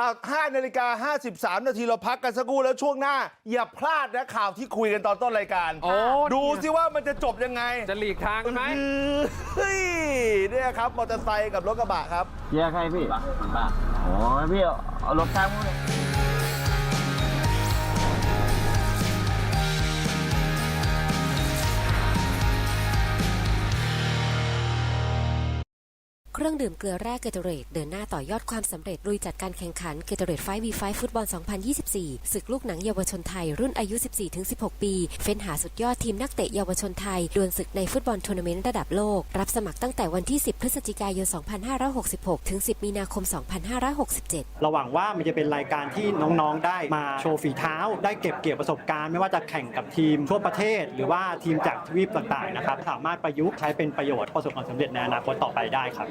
อะ5นาฬิกา53นาทีเราพักกันสักครู่แล้วช่วงหน้า อย่าพลาดนะข่าวที่คุยกันตอนต้นรายการโอ้ดูสิว่ามันจะจบยังไง จะหลีกทางกันไหมเฮ้ยเนี่ยครับมอเตอร์ไซค์กับรถกระบะครับเกียร์ใครพี่โอ้ยพี่เอาเอารถทางนู้น เครื่องดื่มเกลือแร่เกเตเรตเดินหน้าต่อยอดความสำเร็จลุยจัดการแข่งขันเกเตเรตไฟวีไฟฟุตบอล 2024 ศึกลูกหนังเยาวชนไทยรุ่นอายุ 14-16 ปี เฟ้นหาสุดยอดทีมนักเตะเยาวชนไทยดวลศึกในฟุตบอลทัวร์นาเมนต์ระดับโลก รับสมัครตั้งแต่วันที่ 10 พฤศจิกายน 2566 ถึง 10 มีนาคม 2567เราหวังว่ามันจะเป็นรายการที่น้องๆ ได้มาโชว์ฝีเท้า ได้เก็บเกี่ยวประสบการณ์ไม่ว่าจะแข่งกับทีมทั่วประเทศ หรือว่าทีมจากทวีปต่างๆนะครับสามารถประยุกต์ใช้เป็นประโยชน์ประสบความสำเร็จในอนาคตต่อไปได้ครับ